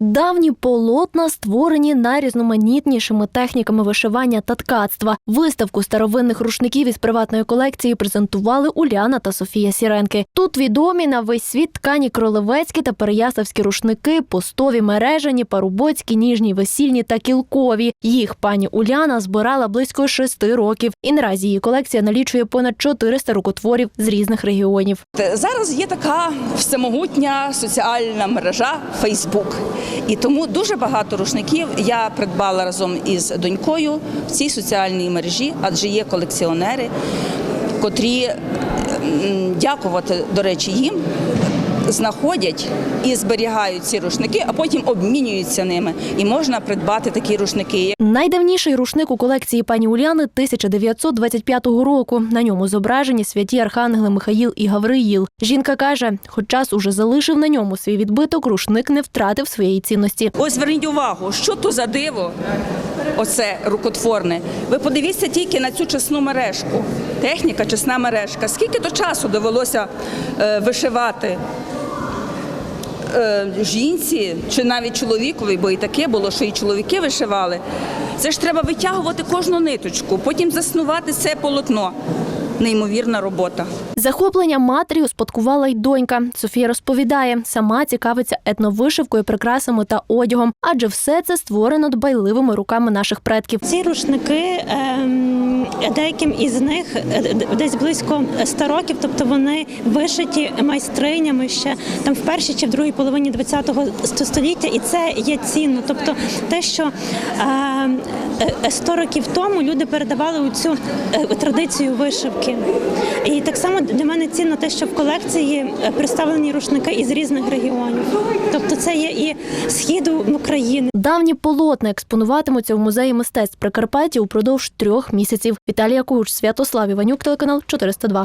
Давні полотна створені найрізноманітнішими техніками вишивання та ткацтва. Виставку старовинних рушників із приватної колекції презентували Уляна та Софія Сіренки. Тут відомі на весь світ ткані кролевецькі та переяславські рушники, постові мережані, парубоцькі, ніжні, весільні та кілкові. Їх пані Уляна збирала близько шести років, і наразі її колекція налічує понад 400 рукотворів з різних регіонів. Зараз є така всемогутня соціальна мережа Фейсбук. І тому дуже багато рушників я придбала разом із донькою в цій соціальній мережі, адже є колекціонери, котрі дякувати, до речі, їм. Знаходять і зберігають ці рушники, а потім обмінюються ними, і можна придбати такі рушники. Найдавніший рушник у колекції пані Уляни 1925 року. На ньому зображені святі архангели Михаїл і Гавриїл. Жінка каже, хоч час уже залишив на ньому свій відбиток, рушник не втратив своєї цінності. Ось зверніть увагу, що то за диво, оце рукотворне. Ви подивіться тільки на цю чесну мережку. Техніка, чесна мережка. Скільки то часу довелося е, вишивати е, жінці чи навіть чоловікові, бо і таке було, що і чоловіки вишивали. Це ж треба витягувати кожну ниточку, потім заснувати це полотно. Неймовірна робота. Захоплення матері успадкувала й донька. Софія розповідає, сама цікавиться етновишивкою, прикрасами та одягом, адже все це створено дбайливими руками наших предків. Ці рушники ем, деяким із них е, десь близько 100 років, тобто вони вишиті майстринями ще там в першій чи в другій половині ХХ століття, і це є цінно. Тобто те, що ем, е, 100 років тому люди передавали цю традицію вишивки. І так само для мене цінно те, що в колекції е, представлені рушники із різних регіонів. Тобто це є і східу України. Давні полотна експонуватимуться в музеї мистецтв Прикарпаття упродовж трьох місяців. Віталія Куч, Святослав Іванюк, телеканал 402.